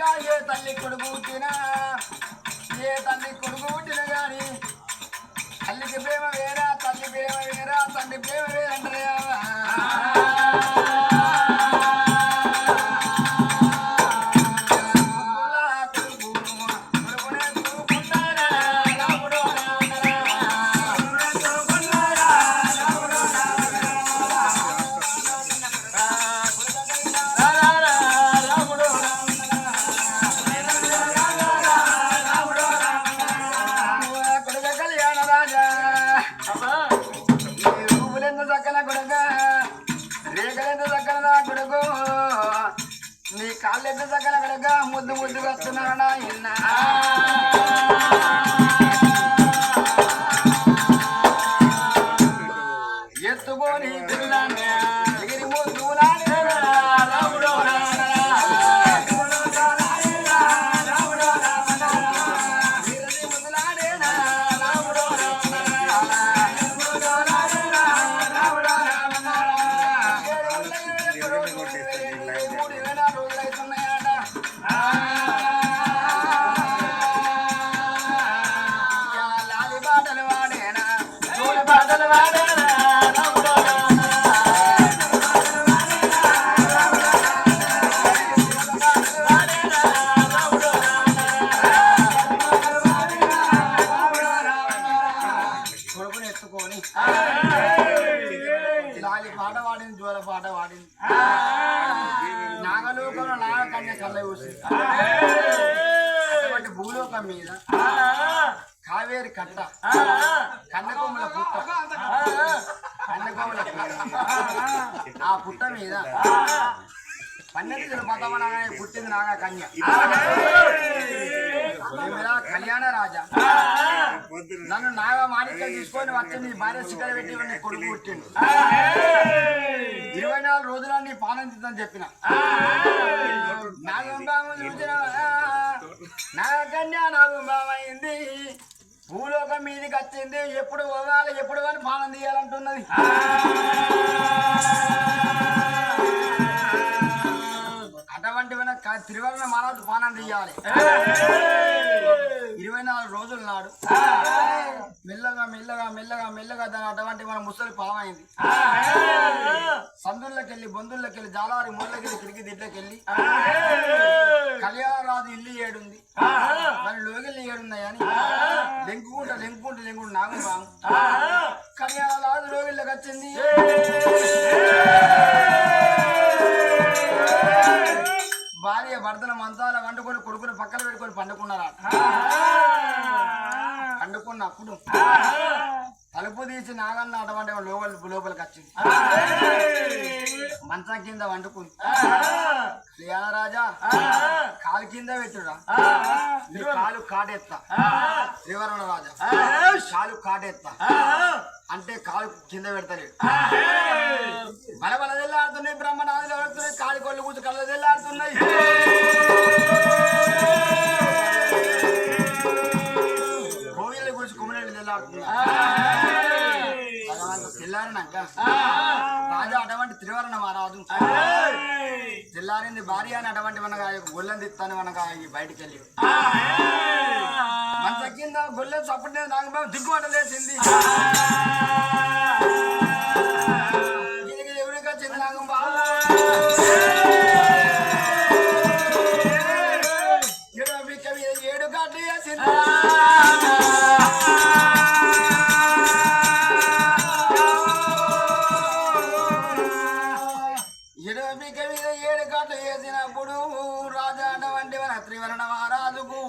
తల్లి కొడుకు పుట్టినా ఏ తల్లి కొడుకు పుట్టినా గాని తల్లికి ప్రేమ వేరే కాళ్ళు ఎక్కడ చక్కన ముద్దు ముద్దు వస్తున్నారా నాయన నాగలోకంలో నాగకన్య కళ్ళ చూసి అటువంటి భూలోకం మీద కావేరి కట్ట. కన్నకొమ్మల పుట్ట. కన్నకొమ్మల పుట్ట. ఆ పుట్ట మీద పన్నెండు పదమనగానే పుట్టింది నాగా కన్య కళ్యాణ రాజా. నన్ను నాగా మాణిక్యం తీసుకొని వచ్చి నీ భార్య శిఖర పెట్టి నీ కొడుకు పుట్టిండు. ఇరవై నాలుగు రోజుల నీ పానందిద్దని చెప్పిన. నాగంబామ చూసిన నాగకన్య నాగంబామైంది భూలోకం మీదకి వచ్చింది ఎప్పుడు పోవాలి ఎప్పుడు అని పానం తీయాలంటున్నది. అటువంటి తిరువరణ మహారాజు పానం తీయాలి. ఇరవై నాలుగు రోజుల నాడు. మెల్లగా మెల్లగా మెల్లగా మెల్లగా దాని అటువంటి మన ముసలి పామైంది సందుల్లోకి వెళ్ళి బొందుల్లోకి వెళ్ళి జాలారి మూలకి వెళ్ళి తిరిగి దిడ్లకి వెళ్ళి కళ్యాణరాజు ఇల్లు ఏడుంది. దాని లోగిల్లు ఏడున్నాయి అని. లెంకుకుంటా లెంకుకుంటూ లెంకుకుంటూ నాగం బాగు కళ్యాణరాజు లోగిల్లోకి వచ్చింది. పండుకున్నప్పుడు తలుపు తీసి నాగన్న అటువంటి లోపల లోపలికి వచ్చింది. మంచం కింద వండుకుంది. రాజా కాలు కింద పెట్టురా. నీ కాలు కాటెత్తా శ్రీవరణ రాజా కాలు కాటెత్తా అంటే కాలు కింద పెడతలేడు. బల బల తెల్లాడుతున్నాయి బ్రహ్మనాథులు ఎవరుతున్నాయి కాలి కొళ్ళు కూర్చు కళ్ళ తెల్లాడుతున్నాయి రాజా అటువంటి త్రివర్ణ మహారాజు. తెల్లారింది భార్య అని అటువంటి మనగా గొల్లెం తిత్తాను మనగా ఈ బయటికి వెళ్ళి మన కింద గొల్లెం చప్పటి నాకు దిగ్గుమంట లేచింది. త్రివర్ణ మహారాజుకు